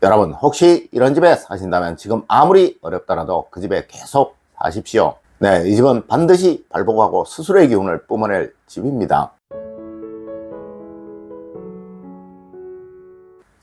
여러분 혹시 이런 집에 사신다면 지금 아무리 어렵더라도 그 집에 계속 사십시오. 네, 이 집은 반드시 발복하고 스스로의 기운을 뿜어낼 집입니다.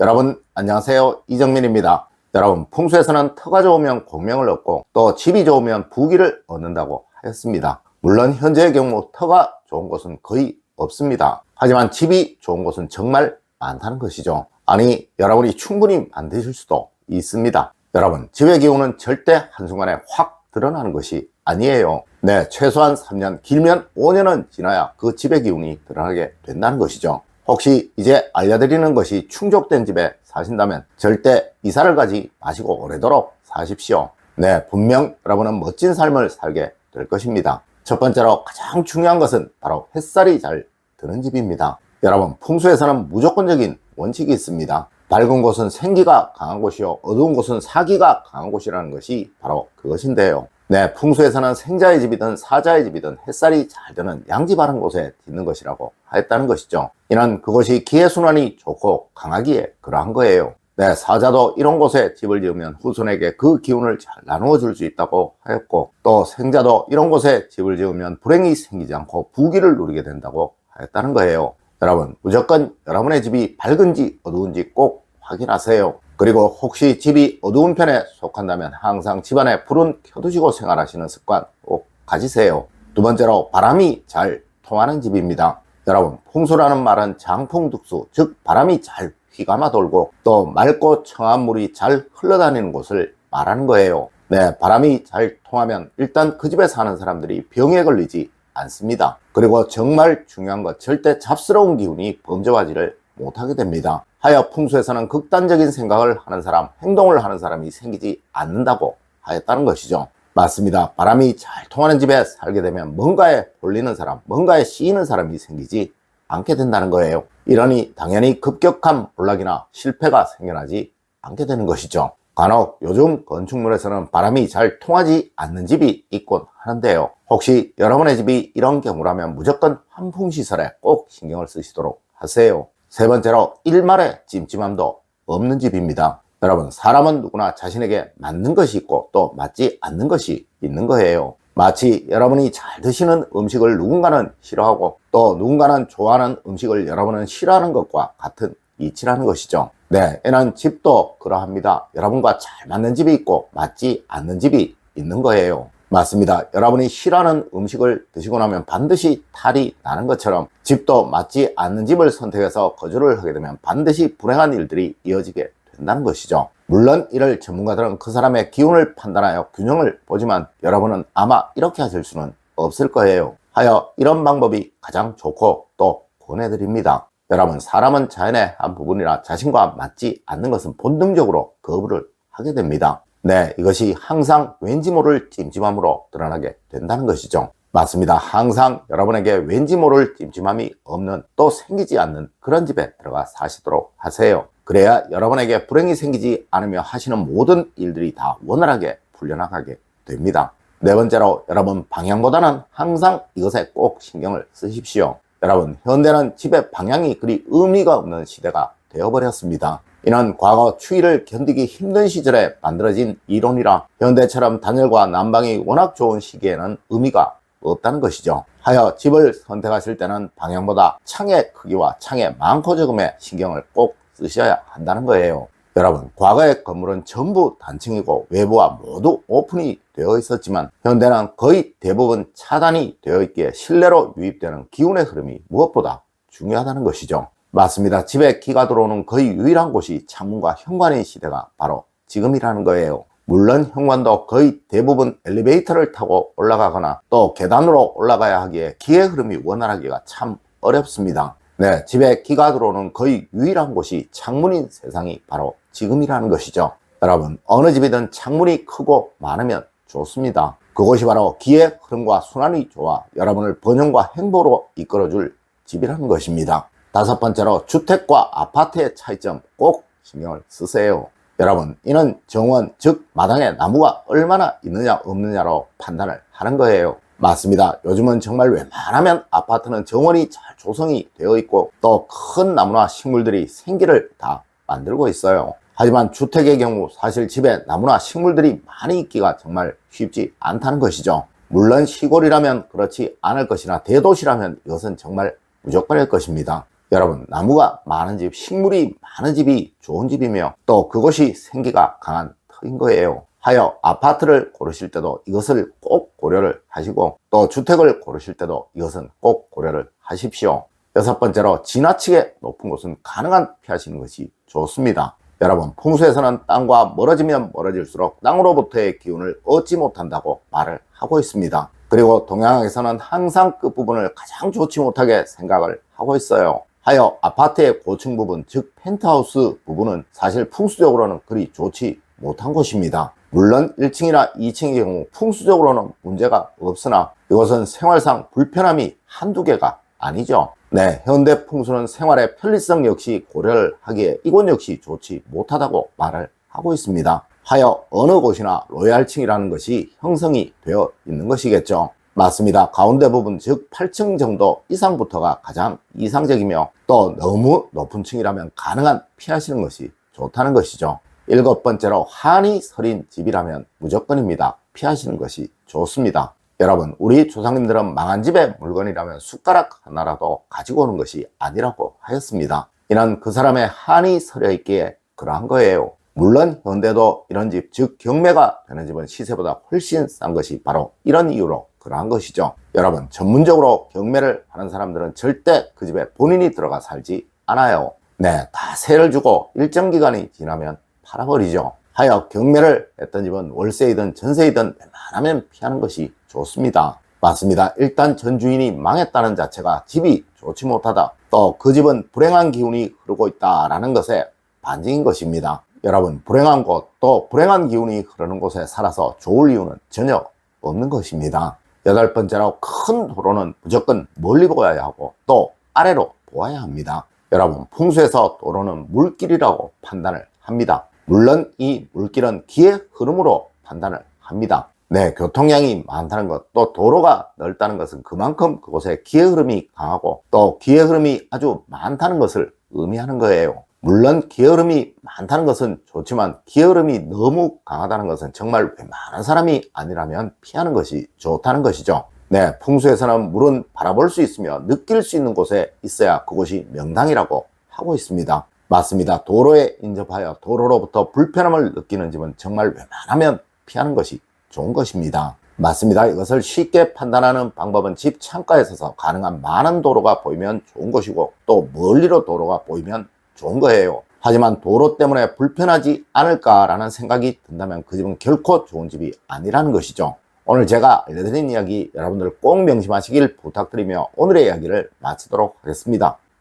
여러분 안녕하세요 이정민입니다. 여러분 풍수에서는 터가 좋으면 공명을 얻고 또 집이 좋으면 부귀를 얻는다고 하였습니다. 물론 현재의 경우 터가 좋은 곳은 거의 없습니다. 하지만 집이 좋은 곳은 정말 많다는 것이죠. 아니 여러분이 충분히 만드실 수도 있습니다. 여러분 집의 기운은 절대 한순간에 확 드러나는 것이 아니에요. 네, 최소한 3년, 길면 5년은 지나야 그 집의 기운이 드러나게 된다는 것이죠. 혹시 이제 알려드리는 것이 충족된 집에 사신다면 절대 이사를 가지 마시고 오래도록 사십시오. 네, 분명 여러분은 멋진 삶을 살게 될 것입니다. 첫 번째로 가장 중요한 것은 바로 햇살이 잘 드는 집입니다. 여러분, 풍수에서는 무조건적인 원칙이 있습니다. 밝은 곳은 생기가 강한 곳이요. 어두운 곳은 사기가 강한 곳이라는 것이 바로 그것인데요. 네, 풍수에서는 생자의 집이든 사자의 집이든 햇살이 잘 드는 양지 바른 곳에 짓는 것이라고 하였다는 것이죠. 이는 그것이 기회순환이 좋고 강하기에 그러한 거예요. 네, 사자도 이런 곳에 집을 지으면 후손에게 그 기운을 잘 나누어 줄 수 있다고 하였고, 또 생자도 이런 곳에 집을 지으면 불행이 생기지 않고 부귀를 누리게 된다고 하였다는 거예요. 여러분, 무조건 여러분의 집이 밝은지 어두운지 꼭 확인하세요. 그리고 혹시 집이 어두운 편에 속한다면 항상 집안에 불은 켜두시고 생활하시는 습관 꼭 가지세요. 두 번째로 바람이 잘 통하는 집입니다. 여러분, 풍수라는 말은 장풍득수, 즉 바람이 잘 휘감아 돌고 또 맑고 청한 물이 잘 흘러다니는 곳을 말하는 거예요. 네, 바람이 잘 통하면 일단 그 집에 사는 사람들이 병에 걸리지 않습니다. 그리고 정말 중요한 것, 절대 잡스러운 기운이 범죄화지를 못하게 됩니다. 하여 풍수에서는 극단적인 생각을 하는 사람, 행동을 하는 사람이 생기지 않는다고 하였다는 것이죠. 맞습니다. 바람이 잘 통하는 집에 살게 되면 뭔가에 홀리는 사람, 뭔가에 씌이는 사람이 생기지 않게 된다는 거예요. 이러니 당연히 급격한 몰락이나 실패가 생겨나지 않게 되는 것이죠. 간혹 요즘 건축물에서는 바람이 잘 통하지 않는 집이 있곤 하는데요. 혹시 여러분의 집이 이런 경우라면 무조건 환풍 시설에 꼭 신경을 쓰시도록 하세요. 세 번째로 일말의 찜찜함도 없는 집입니다. 여러분, 사람은 누구나 자신에게 맞는 것이 있고 또 맞지 않는 것이 있는 거예요. 마치 여러분이 잘 드시는 음식을 누군가는 싫어하고 또 누군가는 좋아하는 음식을 여러분은 싫어하는 것과 같은 이치라는 것이죠. 네, 이는 집도 그러합니다. 여러분과 잘 맞는 집이 있고 맞지 않는 집이 있는 거예요. 맞습니다. 여러분이 싫어하는 음식을 드시고 나면 반드시 탈이 나는 것처럼 집도 맞지 않는 집을 선택해서 거주를 하게 되면 반드시 불행한 일들이 이어지게 된다는 것이죠. 물론 이를 전문가들은 그 사람의 기운을 판단하여 균형을 보지만 여러분은 아마 이렇게 하실 수는 없을 거예요. 하여 이런 방법이 가장 좋고 또 권해드립니다. 여러분 사람은 자연의 한 부분이라 자신과 맞지 않는 것은 본능적으로 거부를 하게 됩니다. 네, 이것이 항상 왠지 모를 찜찜함으로 드러나게 된다는 것이죠. 맞습니다. 항상 여러분에게 왠지 모를 찜찜함이 없는 또 생기지 않는 그런 집에 들어가 사시도록 하세요. 그래야 여러분에게 불행이 생기지 않으며 하시는 모든 일들이 다 원활하게 풀려나가게 됩니다. 네 번째로 여러분 방향보다는 항상 이것에 꼭 신경을 쓰십시오. 여러분 현대는 집의 방향이 그리 의미가 없는 시대가 되어버렸습니다. 이는 과거 추위를 견디기 힘든 시절에 만들어진 이론이라 현대처럼 단열과 난방이 워낙 좋은 시기에는 의미가 없다는 것이죠. 하여 집을 선택하실 때는 방향보다 창의 크기와 창의 많고 적음에 신경을 꼭 쓰셔야 한다는 거예요. 여러분, 과거의 건물은 전부 단층이고 외부와 모두 오픈이 되어 있었지만 현대는 거의 대부분 차단이 되어 있기에 실내로 유입되는 기운의 흐름이 무엇보다 중요하다는 것이죠. 맞습니다. 집에 기가 들어오는 거의 유일한 곳이 창문과 현관의 시대가 바로 지금이라는 거예요. 물론 현관도 거의 대부분 엘리베이터를 타고 올라가거나 또 계단으로 올라가야 하기에 기의 흐름이 원활하기가 참 어렵습니다. 네, 집에 기가 들어오는 거의 유일한 곳이 창문인 세상이 바로 지금이라는 것이죠. 여러분, 어느 집이든 창문이 크고 많으면 좋습니다. 그곳이 바로 기의 흐름과 순환이 좋아 여러분을 번영과 행보로 이끌어줄 집이라는 것입니다. 다섯 번째로 주택과 아파트의 차이점 꼭 신경을 쓰세요. 여러분, 이는 정원, 즉 마당에 나무가 얼마나 있느냐 없느냐로 판단을 하는 거예요. 맞습니다. 요즘은 정말 웬만하면 아파트는 정원이 잘 조성이 되어 있고 또 큰 나무나 식물들이 생기를 다 만들고 있어요. 하지만 주택의 경우 사실 집에 나무나 식물들이 많이 있기가 정말 쉽지 않다는 것이죠. 물론 시골이라면 그렇지 않을 것이나 대도시라면 이것은 정말 무조건일 것입니다. 여러분, 나무가 많은 집, 식물이 많은 집이 좋은 집이며 또 그것이 생기가 강한 터인 거예요. 하여 아파트를 고르실 때도 이것을 꼭 고려를 하시고 또 주택을 고르실 때도 이것은 꼭 고려를 하십시오. 여섯 번째로 지나치게 높은 곳은 가능한 피하시는 것이 좋습니다. 여러분 풍수에서는 땅과 멀어지면 멀어질수록 땅으로부터의 기운을 얻지 못한다고 말을 하고 있습니다. 그리고 동양에서는 항상 끝부분을 가장 좋지 못하게 생각을 하고 있어요. 하여 아파트의 고층 부분, 즉 펜트하우스 부분은 사실 풍수적으로는 그리 좋지 못한 곳입니다. 물론 1층이나 2층의 경우 풍수적으로는 문제가 없으나 이것은 생활상 불편함이 한두 개가 아니죠. 네, 현대 풍수는 생활의 편리성 역시 고려를 하기에 이곳 역시 좋지 못하다고 말을 하고 있습니다. 하여 어느 곳이나 로얄층이라는 것이 형성이 되어 있는 것이겠죠. 맞습니다. 가운데 부분 즉 8층 정도 이상부터가 가장 이상적이며 또 너무 높은 층이라면 가능한 피하시는 것이 좋다는 것이죠. 일곱 번째로 한이 서린 집이라면 무조건입니다. 피하시는 것이 좋습니다. 여러분, 우리 조상님들은 망한 집의 물건이라면 숟가락 하나라도 가지고 오는 것이 아니라고 하였습니다. 이는 그 사람의 한이 서려 있기에 그러한 거예요. 물론 현대도 이런 집, 즉 경매가 되는 집은 시세보다 훨씬 싼 것이 바로 이런 이유로 그러한 것이죠. 여러분, 전문적으로 경매를 하는 사람들은 절대 그 집에 본인이 들어가 살지 않아요. 네, 다 세를 주고 일정 기간이 지나면 팔아버리죠. 하여 경매를 했던 집은 월세이든 전세이든 웬만하면 피하는 것이 좋습니다. 맞습니다. 일단 전 주인이 망했다는 자체가 집이 좋지 못하다. 또 그 집은 불행한 기운이 흐르고 있다라는 것에 반증인 것입니다. 여러분, 불행한 곳, 또 불행한 기운이 흐르는 곳에 살아서 좋을 이유는 전혀 없는 것입니다. 여덟 번째로 큰 도로는 무조건 멀리 보아야 하고 또 아래로 보아야 합니다. 여러분, 풍수에서 도로는 물길이라고 판단을 합니다. 물론 이 물길은 기의 흐름으로 판단을 합니다. 네, 교통량이 많다는 것, 또 도로가 넓다는 것은 그만큼 그곳에 기의 흐름이 강하고 또 기의 흐름이 아주 많다는 것을 의미하는 거예요. 물론 기의 흐름이 많다는 것은 좋지만 기의 흐름이 너무 강하다는 것은 정말 웬만한 사람이 아니라면 피하는 것이 좋다는 것이죠. 네, 풍수에서는 물은 바라볼 수 있으며 느낄 수 있는 곳에 있어야 그곳이 명당이라고 하고 있습니다. 맞습니다. 도로에 인접하여 도로로부터 불편함을 느끼는 집은 정말 웬만하면 피하는 것이 좋은 것입니다. 맞습니다. 이것을 쉽게 판단하는 방법은 집 창가에 서서 가능한 많은 도로가 보이면 좋은 것이고 또 멀리로 도로가 보이면 좋은 거예요. 하지만 도로 때문에 불편하지 않을까라는 생각이 든다면 그 집은 결코 좋은 집이 아니라는 것이죠. 오늘 제가 알려드린 이야기 여러분들 꼭 명심하시길 부탁드리며 오늘의 이야기를 마치도록 하겠습니다.